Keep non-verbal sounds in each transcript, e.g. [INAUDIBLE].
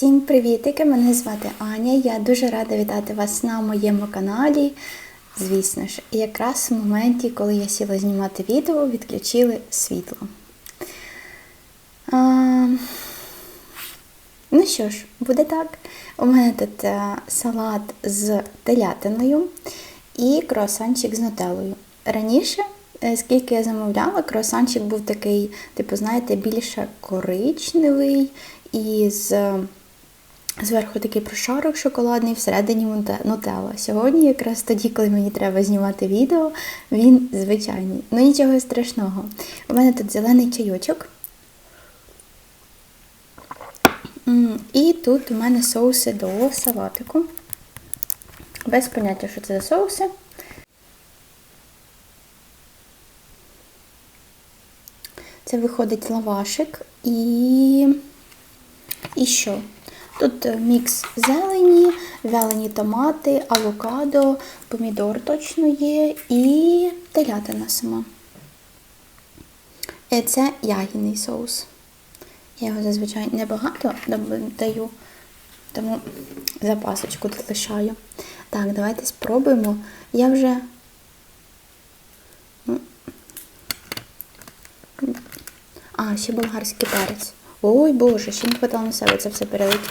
Всім привітики! Мене звати Аня. Я дуже рада вітати вас на моєму каналі. Звісно ж, якраз в моменті, коли я сіла знімати відео, відключили світло. А, ну що ж, буде так. У мене тут е, салат з телятиною і круасанчик з нутеллою. Раніше, е, скільки я замовляла, круасанчик був такий, типу, знаєте, більше коричневий і з. Зверху такий прошарок шоколадний, всередині нуте- нутелла. Сьогодні, якраз тоді, коли мені треба знімати відео, він звичайний. Ну нічого страшного. У мене тут зелений чайочок. І тут у мене соуси до салатику. Без поняття, що це за соуси. Це виходить лавашик і. І що? Тут мікс зелені, вялені томати, авокадо, помідор точно є і телятина сама. Е, Це ягідний соус. Я його зазвичай небагато даю, тому запасочку тут лишаю. Так, давайте спробуємо. Я вже. А, ще болгарський перець. Ой Боже, ще не хватало на себе це все перелити.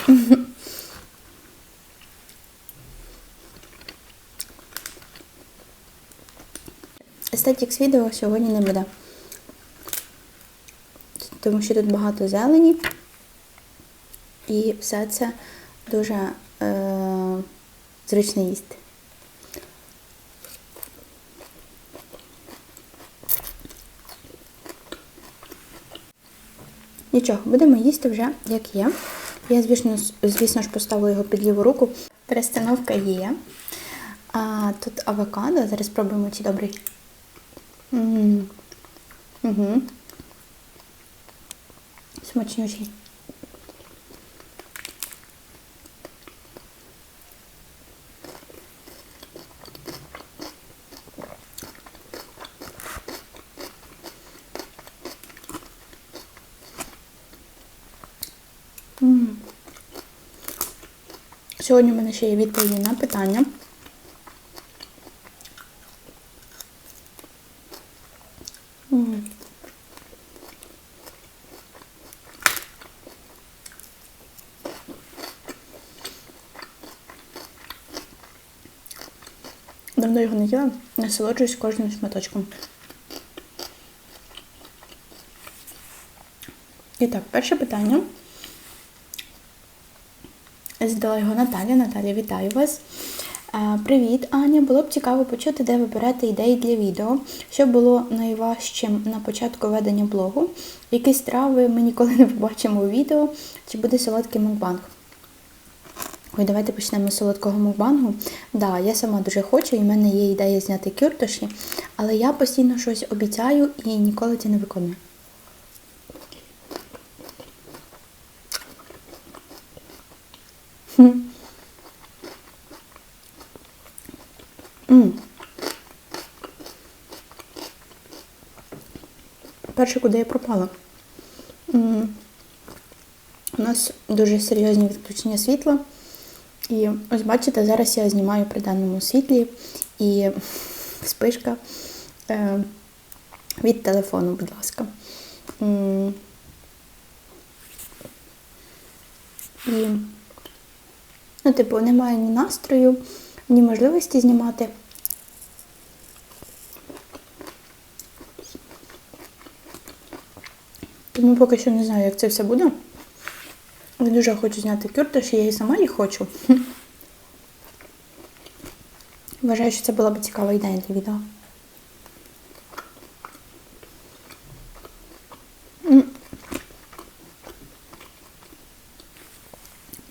Естетікс відео сьогодні не буде. Тому що тут багато зелені. І все це дуже е- зручно їсти. Нічого, будемо їсти вже як є. Я, звісно, звісно ж, поставила його під ліву руку. Перестановка є. А, тут авокадо. Зараз спробуємо, чи добрий. Угу. Смачнючий. Сьогодні в мене ще є відповіді на питання. Давно його не їла, насолоджуюсь кожним шматочком. І так, перше питання. Задала його Наталя. Наталя, вітаю вас. Е, Привіт, Аня. Було б цікаво почути, де ви берете ідеї для відео, що було найважчим на початку ведення блогу. Які страви ми ніколи не побачимо у відео, чи буде солодкий мукбанг? Ой, давайте почнемо з солодкого мукбангу. Да, я сама дуже хочу, і в мене є ідея зняти кюртоші, але я постійно щось обіцяю і ніколи це не виконую. М. Перше, куди я пропала. М. У нас дуже серйозні відключення світла. І ось бачите, зараз я знімаю при даному світлі і спишка е, від телефону, будь ласка. М. І Ну, типу, немає ні настрою, ні можливості знімати. Тому поки що не знаю, як це все буде. Я дуже хочу зняти кюртош, я і сама їх хочу. Вважаю, що це була б цікава ідея для відео.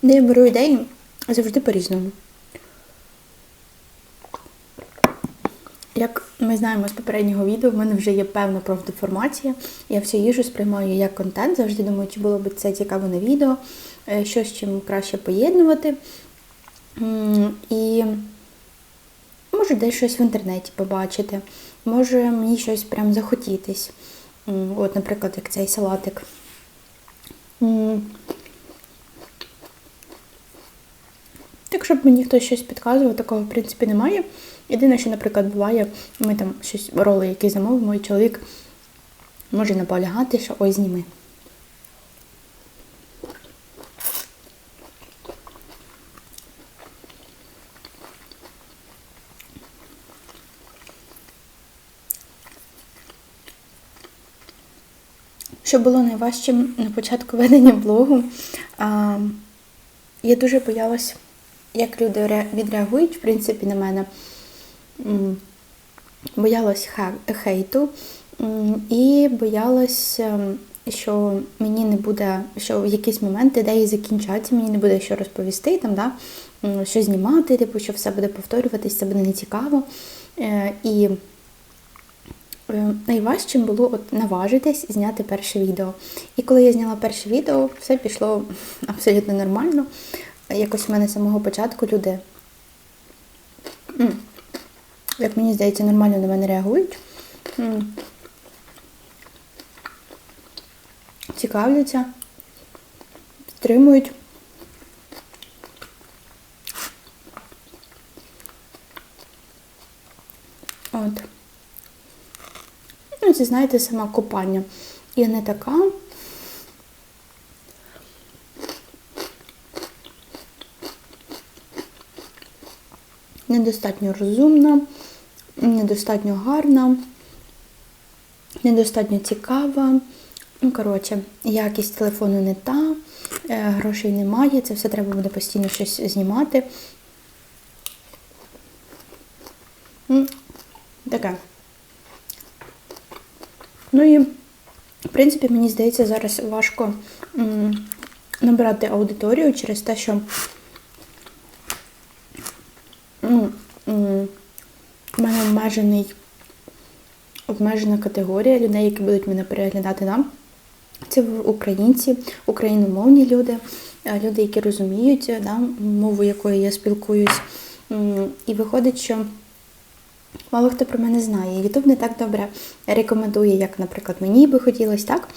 Де я беру ідеї завжди по-різному. Як ми знаємо з попереднього відео, в мене вже є певна профдеформація. Я всю їжу сприймаю як контент, завжди думаю, чи було б це цікаво на відео, е, що з чим краще поєднувати. І може десь щось в інтернеті побачити, може мені щось прям захотітись. От, наприклад, як цей салатик. М, щоб мені хтось щось підказував, такого в принципі немає. Єдине, що, наприклад, буває, ми там щось роли, які замовимо, і чоловік може наполягати, що ой, зніми. Що було найважчим на початку ведення блогу, а, я дуже боялась, як люди відреагують, в принципі, на мене. Боялась хейту і боялась, ем, що мені не буде, що в якийсь момент ідеї закінчаться, мені не буде що розповісти, там, да? що знімати, типу, що все буде повторюватись, це буде нецікаво. Е, І Е, Найважчим було от наважитись зняти перше відео. І коли я зняла перше відео, все пішло [LAUGHS] абсолютно нормально. Якось в мене з самого початку люди, як мені здається, нормально на мене реагують. Цікавляться, підтримують. От. Ну, це, знаєте, сама купання. Я не така. Недостатньо розумна, недостатньо гарна, недостатньо цікава. Ну, коротше, якість телефону не та, е, грошей немає, це все треба буде постійно щось знімати. Таке. Ну і, в принципі, мені здається, зараз важко м, набирати аудиторію через те, що ну, в мене обмежений, обмежена категорія людей, які будуть мене переглядати да? Це українці, україномовні люди, е, люди, які розуміють да, мову, якою я спілкуюсь. І виходить, що Мало хто про мене знає. Ютуб не так добре рекомендує, як, наприклад, мені би хотілося, так?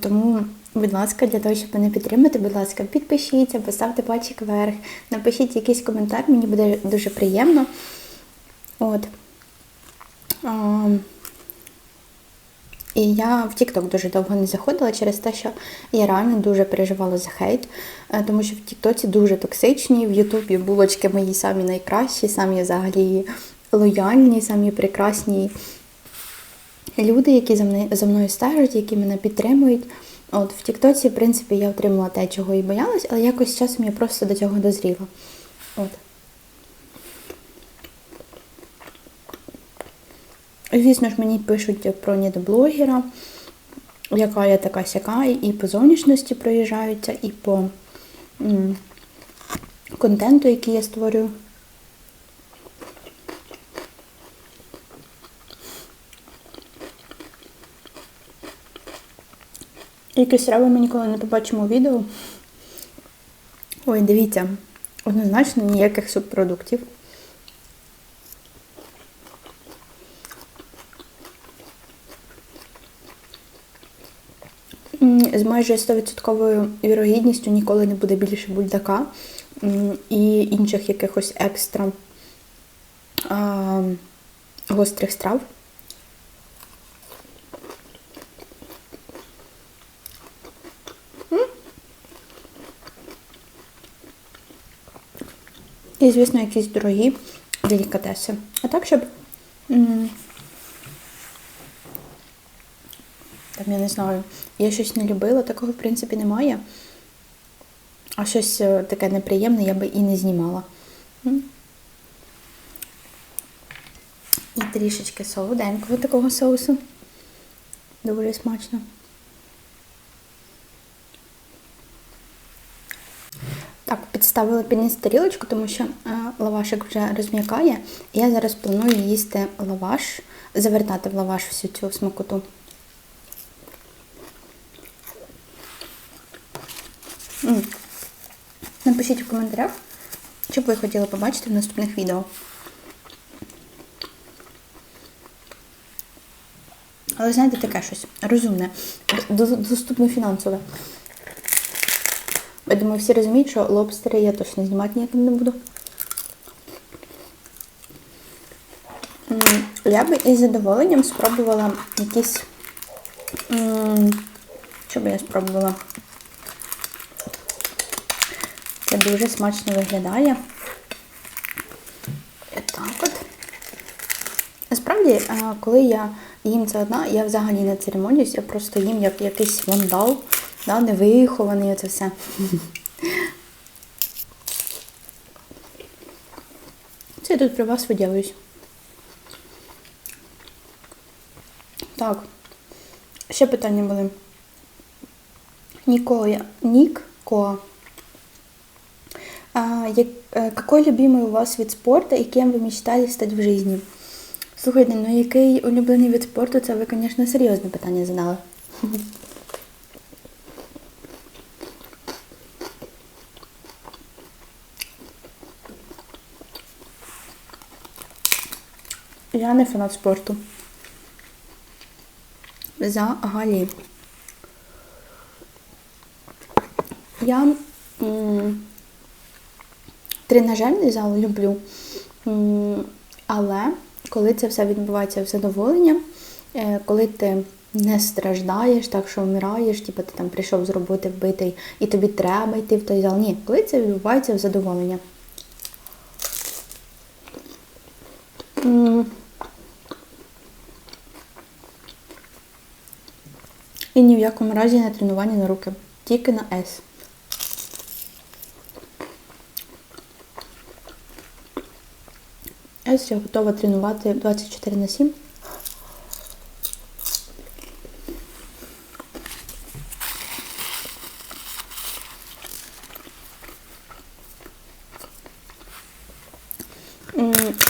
Тому, будь ласка, для того, щоб мене підтримати, будь ласка, підпишіться, поставте пальчик вверх, напишіть якийсь коментар, мені буде дуже приємно. От. І я в TikTok дуже довго не заходила через те, що я реально дуже переживала за хейт, е, тому що в Тіктоці дуже токсичні, в Ютубі булочки мої самі найкращі, самі взагалі лояльні, самі прекрасні люди, які за мною стежать, які мене підтримують. От в Тіктоці, в принципі, я отримала те, чого і боялась, але якось з часом я просто до цього дозріла. От. Звісно ж, мені пишуть про недоблогера, яка я така сяка, і по зовнішності проїжджаються, і по м, контенту, який я створюю. Якесь раво ми ніколи не побачимо відео. Ой, дивіться, однозначно ніяких субпродуктів. З майже 100% вірогідністю ніколи не буде більше бульдака і інших якихось екстра а, гострих страв. І, звісно, якісь дорогі делікатеси. А так, щоб. Там, я не знаю, я щось не любила, такого, в принципі, немає. А щось е, таке неприємне я би і не знімала. І трішечки солоденького такого соусу. Дуже смачно. Так, підставила під низ тарілочку, тому що е, лавашик вже розм'якає. Я зараз планую їсти лаваш, завертати в лаваш всю цю смакоту. Напишіть в коментарях, що б ви хотіли побачити в наступних відео. Але знаєте, таке щось розумне, доступно фінансове. Я думаю, всі розуміють, що лобстери я точно знімати ніяким не буду. Я би із задоволенням спробувала якісь. Що би я спробувала? Це дуже смачно виглядає. І так от. Насправді, е, коли я їм це одна, я взагалі не церемонюсь, я просто їм як якийсь вандал, да, невихований оце все. Це я тут при вас виділюсь. Так. Ще питання були. Никоя. Ник Коа. А, як, е, какой любимый у вас вид спорту і кем ви мечтали стати в житті? Слухайте, ну який улюблений вид спорту, це ви, звісно, серйозне питання задали. Я не фанат спорту. Взагалі. Я тренажерний зал люблю, м, але коли це все відбувається в задоволення, е, коли ти не страждаєш, так що вмираєш, типу ти там прийшов з роботи вбитий і тобі треба йти в той зал. Ні, коли це відбувається в задоволення. М, І ні в якому разі не тренування на руки. Тільки на С. С я готова тренувати 24 на 7.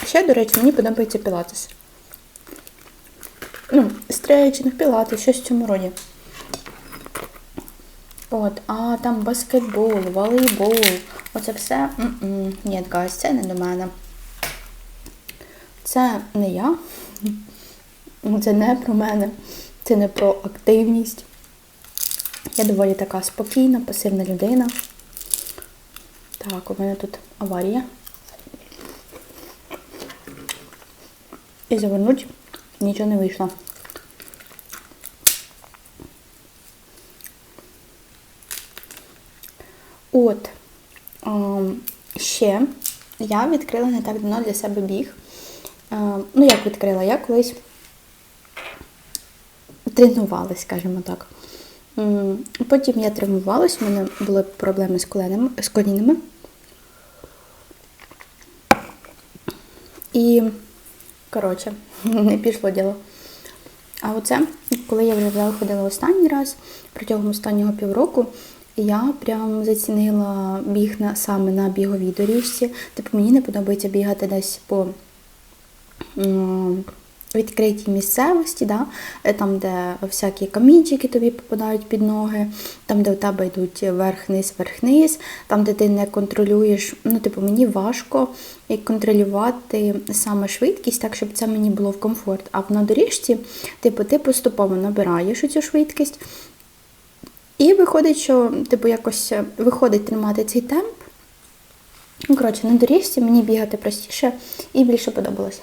Ще, до речі, мені подобається пілатес. Ну, стрейчинг, пілатес, щось в цьому роді. От, а там баскетбол, волейбол, оце все. М-м, Ні, гайс, це не до мене. Це не я. Це не про мене. Це не про активність. Я доволі така спокійна, пасивна людина. Так, у мене тут аварія. І завернуть нічого не вийшло. От, ем, ще я відкрила не так давно для себе біг. Е, ну, як відкрила, я колись тренувалась, скажімо так. Потім я травмувалась, у мене були проблеми з коленами, з колінами. І, коротше, [LAUGHS] не пішло діло. А оце, коли я вже ходила останній раз, протягом останнього півроку, я прям зацінила біг на, саме на біговій доріжці. Типу мені не подобається бігати десь по відкритій місцевості, да? е, там, де всякі камінчики тобі попадають під ноги, там, де у тебе йдуть верх-низ, верх-низ, там, де ти не контролюєш. Ну, типу, мені важко контролювати саме швидкість, так, щоб це мені було в комфорт. А на доріжці, типу, ти поступово набираєш цю швидкість. І виходить, що типу якось е, виходить тримати цей темп. Ну, коротше, на доріжці мені бігати простіше і більше подобалося.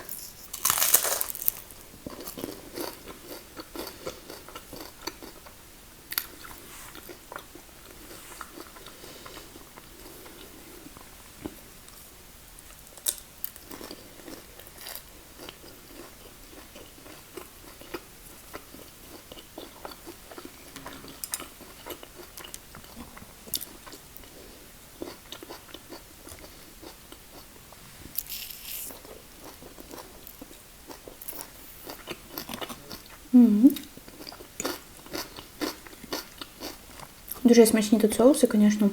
Дуже смачні тут соуси, звісно.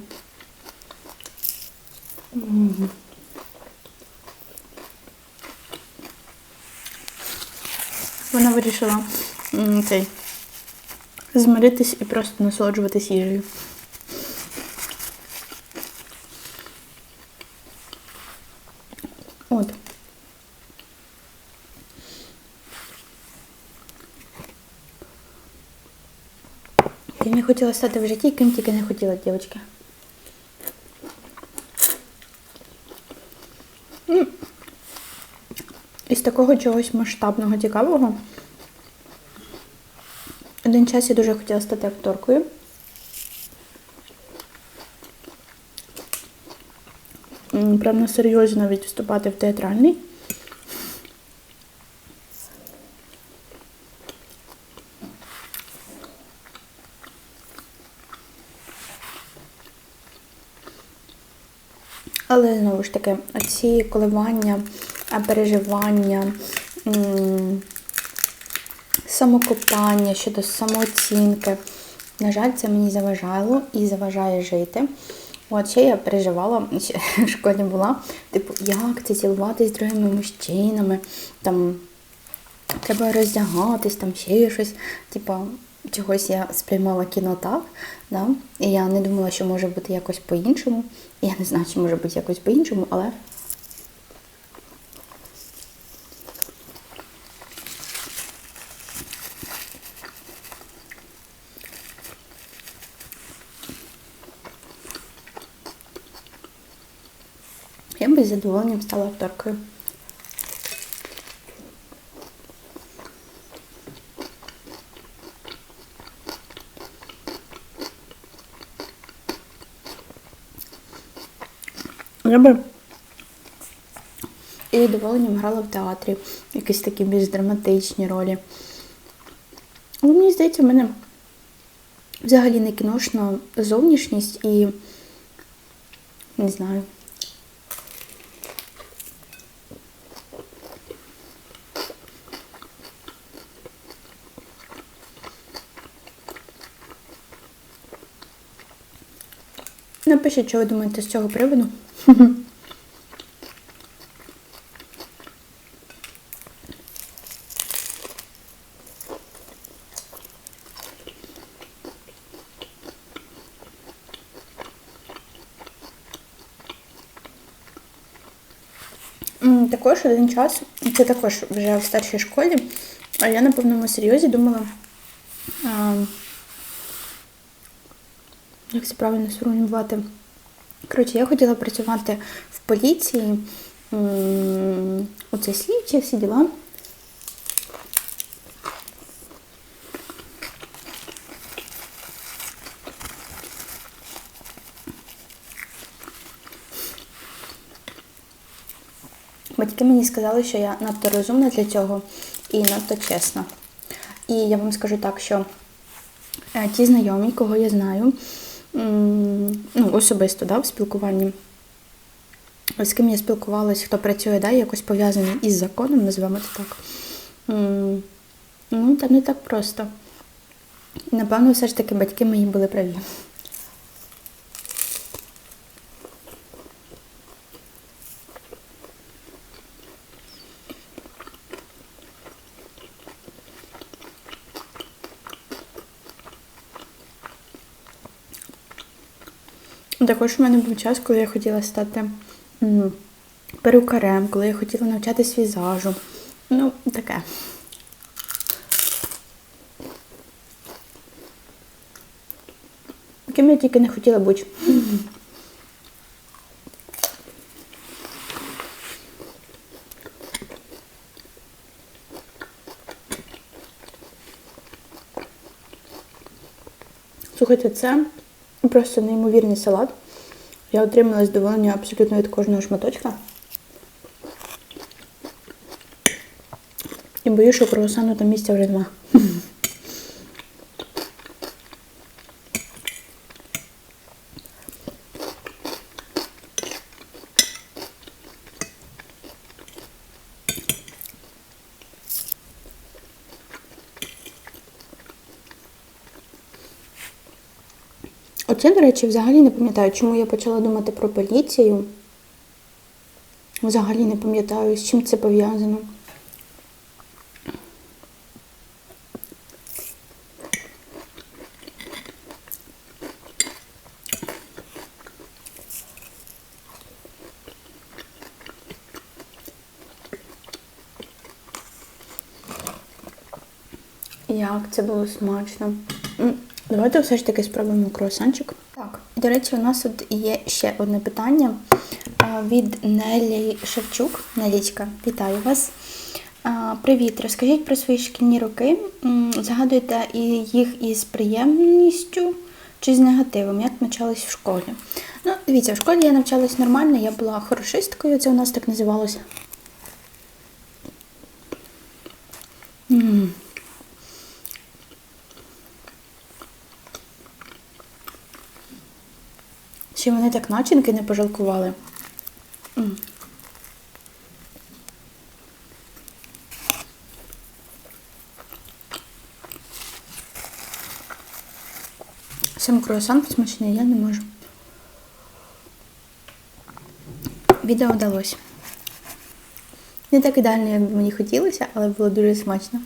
Вона вирішила цей, змиритись і просто насолоджуватись їжею. хотіла стати в житті, ким тільки не хотіла, дівчатка. Із такого чогось масштабного, цікавого. Один час я дуже хотіла стати акторкою. Прямо на серйозно навіть вступати в театральний. Але знову ж таки, ці коливання, переживання, самокопання щодо самооцінки. На жаль, це мені заважало і заважає жити. От ще я переживала, [LAUGHS] ще в школі була, типу, як це цілуватись з другими мужчинами, там треба роздягатись, там ще щось. Типу, чогось я сприймала кіно так, да? і я не думала, що може бути якось по-іншому. Я не знаю, чи може бути якось по-іншому, але я би з задоволенням стала акторкою. Би і з задоволенням грала в театрі, якісь такі більш драматичні ролі. Але мені здається, в мене взагалі не кіношна зовнішність і не знаю. Напишіть, що ви думаєте з цього приводу. Також один час, це також вже в старшій школі, а я на повному серйозі думала, а, як це правильно сформулювати. Коротше, я хотіла працювати в поліції, оце слідчі, всі діла. Батьки мені сказали, що я надто розумна для цього і надто чесна. І я вам скажу так, що е, ті знайомі, кого я знаю, особисто да, в спілкуванні, з ким я спілкувалась, хто працює, да, якось пов'язаний із законом, називаємо це так. Ну, та не так просто. Напевно, все ж таки батьки мої були праві. Також у мене був час, коли я хотіла стати перукарем, коли я хотіла навчатись візажу. Ну, таке. Ким я тільки не хотіла бути. Слухайте, це просто неймовірний салат. Я отримала здоволення абсолютно від кожного шматочка. І боюсь, що круасану там місця вже нема. [LAUGHS] Оце, до речі, взагалі не пам'ятаю, чому я почала думати про поліцію. Взагалі не пам'ятаю, з чим це пов'язано. Як це було смачно. М, Давайте все ж таки спробуємо круасанчик. Так, до речі, у нас тут є ще одне питання. від Нелі Шевчук. Нелічка, вітаю вас. Привіт, розкажіть про свої шкільні роки. М, Згадуєте їх із приємністю чи з негативом, як навчались в школі? Ну, дивіться, в школі я навчалась нормально, я була хорошисткою, це у нас так називалося. М. Чи вони так начинки не пожалкували? Сам круасан смачний, я не можу. Відео вдалося. Не так ідеально, як мені хотілося, але було дуже смачно.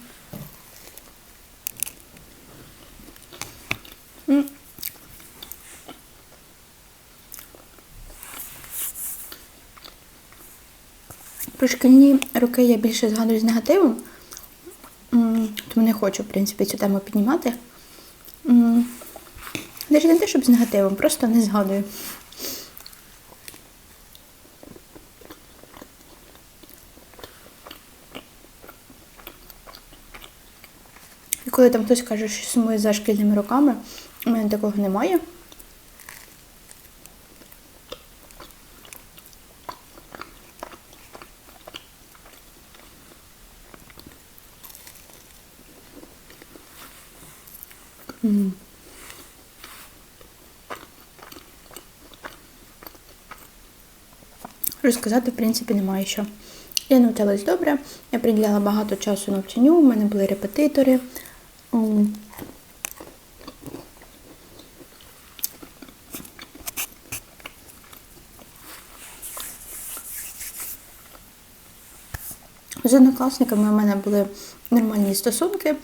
Про шкільні роки я більше згадую з негативом, тому не хочу, в принципі, цю тему піднімати. Навіть не те, щоб з негативом, просто не згадую. І коли там хтось каже, що сумує за шкільними роками, у мене такого немає. Розказати, в принципі, немає що. Я навчалась добре, я приділяла багато часу навчанню, у мене були репетитори. З однокласниками у мене були нормальні стосунки.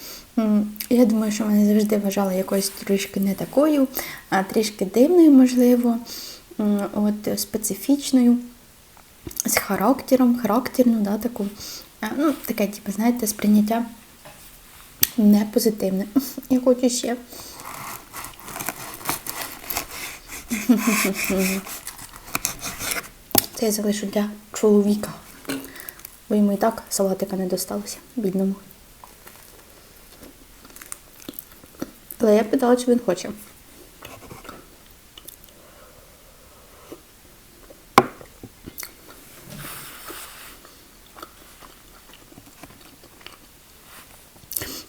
Я думаю, що мене завжди вважали якоюсь трішки не такою, а трішки дивною, можливо, от специфічною, з характером, характерну, да, таку. Е, Ну, таке, типу, знаєте, сприйняття не позитивне. [LAUGHS] Я хочу ще. [LAUGHS] Це я залишу для чоловіка. Бо йому і так салатика не досталося, бідному. Але я питала, чи він хоче.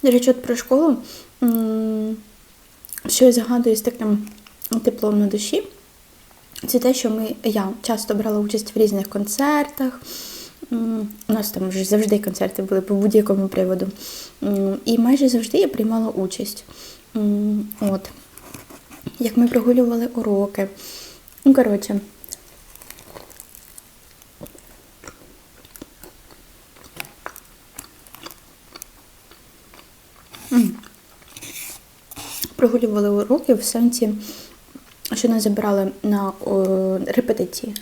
До речі, от про школу, що я згадую з таким теплом на душі, це те, що ми, я часто брала участь в різних концертах. У нас там вже завжди концерти були по будь-якому приводу. І майже завжди я приймала участь. От. Як ми прогулювали уроки. Ну, коротше. М. Прогулювали уроки в сенсі, що нас забирали на о, репетиції.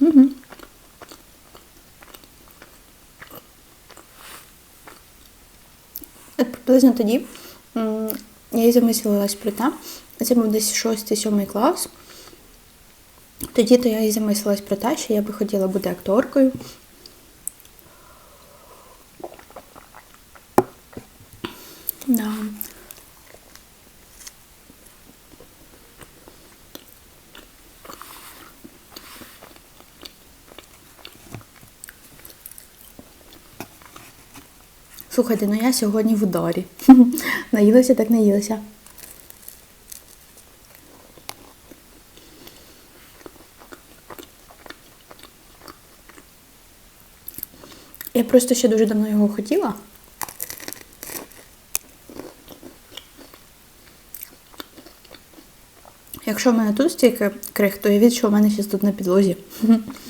Угу. Приблизно тоді я і замислилась про те, це був десь 6-7 клас. Тоді то я і замислилась про те, що я би хотіла бути акторкою. Да. Слухайте, ну я сьогодні в ударі. [LAUGHS] Наїлася, так наїлася. Я просто ще дуже давно його хотіла. Якщо в мене тут стільки крих, то я що в мене зараз тут на підлозі. [LAUGHS]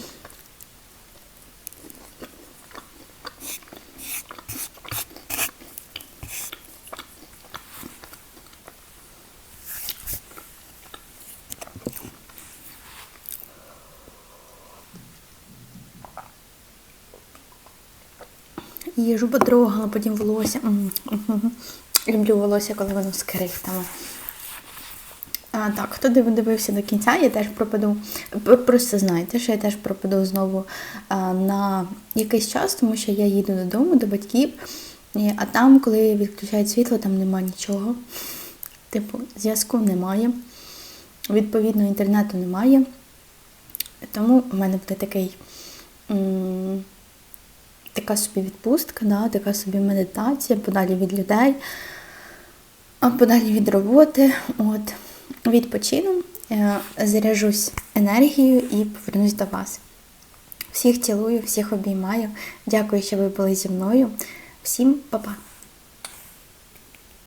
Їжу потрогала, потім волосся. Люблю волосся, коли воно з крихтами. А, так, хто дивився до кінця, я теж пропаду. Просто знайте, що я теж пропаду знову а, на якийсь час, тому що я їду додому до батьків, і- а там, коли відключають світло, там нема нічого. Типу, зв'язку немає. Відповідно, інтернету немає. Тому в мене буде такий. м, Така собі відпустка, да, така собі медитація, подалі від людей, подалі від роботи. От, відпочину, е, заряжусь енергією і повернусь до вас. Всіх цілую, всіх обіймаю. Дякую, що ви були зі мною. Всім па-па!